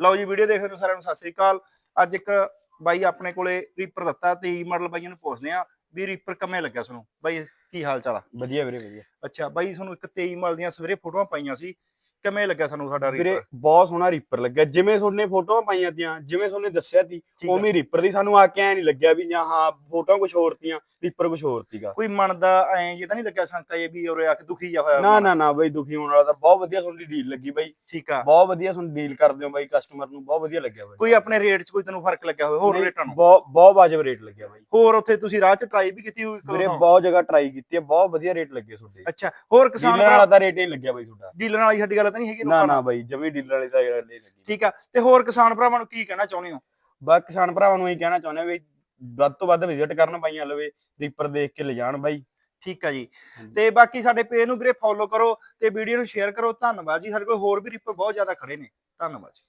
ਲਓ ਜੀ ਵੀਡੀਓ ਦੇਖਦੇ ਨੂੰ ਸਾਰਿਆਂ ਨੂੰ ਸਤਿ ਸ੍ਰੀ ਅਕਾਲ। ਅੱਜ ਇੱਕ ਬਾਈ ਆਪਣੇ ਕੋਲੇ ਰੀਪਰ ਦਿੱਤਾ ਤੇ ਮਾਡਲ ਬਾਈਆਂ ਨੂੰ ਪੁੱਛਦੇ ਆ ਵੀ ਰੀਪਰ ਕਿਵੇਂ ਲੱਗਿਆ ਤੁਹਾਨੂੰ? ਬਾਈ ਕੀ ਹਾਲ ਚਾਲ ਆ? ਵਧੀਆ ਵੀਰੇ ਵਧੀਆ। ਅੱਛਾ ਬਾਈ ਤੁਹਾਨੂੰ ਇੱਕ 23 ਮਾਡਲ ਦੀਆਂ ਸਵੇਰੇ ਫੋਟੋਆਂ ਪਾਈਆਂ ਸੀ। ਕਿਵੇਂ ਲੱਗਿਆ ਸਾਨੂੰ ਸਾਡਾ ਵੀਰੇ ਰੀਪਰ ਬਹੁਤ ਸੋਹਣਾ ਰੀਪਰ ਲੱਗਿਆ। ਜਿਵੇਂ ਤੁਹਾਨੇ ਫੋਟੋਆਂ ਪਾਈਆਂ ਤੀਆਂ ਜਿਵੇਂ ਤੁਹਾਨੇ ਦੱਸਿਆ ਸੀ ਠੀਕ ਆ। ਉਵੇਂ ਰੀਪਰ ਦੀ ਸਾਨੂੰ ਆ ਕੇ ਐ ਨਹੀਂ ਲੱਗਿਆ ਵੀ ਜਾਂ ਹਾਂ ਫੋਟੋਆਂ ਕੁਝ ਹੋਰ ਤੀਆਂ ਰੀਪਰ ਕੁਝ ਹੋਰ ਸੀਗਾ ਕੋਈ ਮਨ ਦਾ ਐਂ ਜੇ ਤਾਂ ਨਹੀਂ ਲੱਗਿਆ ਸ਼ੰਕਾ ਇਹ ਵੀ ਉਰੇ ਆ ਕੇ ਦੁਖੀ ਜਾ ਹੋਇਆ ਨਾ ਮਨ? ਨਾ ਨਾ ਬਈ ਦੁਖੀ ਹੋਣ ਵਾਲਾ ਤਾਂ ਬਹੁਤ ਵਧੀਆ ਤੁਹਾਡੀ ਡੀਲ ਲੱਗੀ ਬਈ। ਠੀਕ ਆ। ਬਹੁਤ ਵਧੀਆ ਤੁਹਾਨੂੰ ਡੀਲ ਕਰਦੇ ਹੋ ਬਾਈ ਕਸਟਮਰ ਨੂੰ ਬਹੁਤ ਵਧੀਆ ਲੱਗਿਆ ਬਾਈ। ਕੋਈ ਆਪਣੇ ਰੇਟ 'ਚ ਕੋਈ ਤੈਨੂੰ ਫ਼ਰਕ ਲੱਗਿਆ ਹੋਵੇ? ਹੋਰ ਨਹੀਂ, ਰੇਟਾਂ ਨੂੰ? ਬਹੁਤ ਬਹੁਤ ਵਾਜਬ ਰੇਟ ਲੱਗਿਆ ਬਾਈ। ਹੋਰ ਉੱਥੇ ਤੁਸੀਂ ਰਾਹ 'ਚ ਟਰਾਈ ਵੀ ਕੀਤੀ ਹੋਈ ਵੀਰੇ ਕਦੋਂ? ਬਹੁਤ ਜਗ੍ਹਾ ਟਰਾਈ ਕੀਤੀ ਹੈ ਬਹੁਤ ਵਧੀਆ ਰੇਟ ਲੱਗੇ ਤੁਹਾਡੇ। ਅੱਛਾ ਹੋਰ ਕਿਸਾਨ ਡੀਲਰ ਵਾਲਾ ਤਾਂ ਰੇਟ ਹੀ ਲੱਗਿਆ ਬਾਈ ਤੁਹਾਡਾ। ਡੀਲਰ ਵਾਲੀ ਸਾਡੀ ਗੱਲ ਤਾਂ ਨਹੀਂ ਹੈਗੀ ਨਾ ਨਾ? ਬਾਈ ਜਮੀ ਡੀਲਰ ਵਾਲੀ ਰੇਟ ਨਹੀਂ ਲੱਗੀ ਠੀਕ ਆ ਤੇ ਹੋਰ ਕਿਸਾਨ ਭਰਾਵਾਂ ਨੂੰ ਕੀ ਕਹਿਣਾ ਚਾਹੁੰਦੇ ਹੋ? ਬਾ ਕਿਸਾਨ ਭਰਾਵਾਂ ਨੂੰ ਇਹ ਕਹਿਣਾ ਚਾਹੁੰਦੇ ਆ ਵੀ ਵੱਧ ਤੋਂ ਵੱਧ ਵਿਜ਼ਿਟ ਕਰਨ ਬਾਈਆਂ ਲਵੇ ਰੀਪਰ ਦੇਖ ਕੇ ਲਿਜਾਣ ਬਾਈ। ਠੀਕ ਆ ਜੀ। ਤੇ ਬਾਕੀ ਸਾਡੇ ਪੇਜ ਨੂੰ ਵੀਰੇ ਫੋਲੋ ਕਰੋ ਤੇ ਵੀਡੀਓ ਨੂੰ ਸ਼ੇਅਰ ਕਰੋ। ਧੰਨਵਾਦ ਜੀ। ਸਾਡੇ ਕੋਲ ਹੋਰ ਵੀ ਰਿਪਰ ਬਹੁਤ ਜ਼ਿਆਦਾ ਖੜੇ ਨੇ। ਧੰਨਵਾਦ ਜੀ।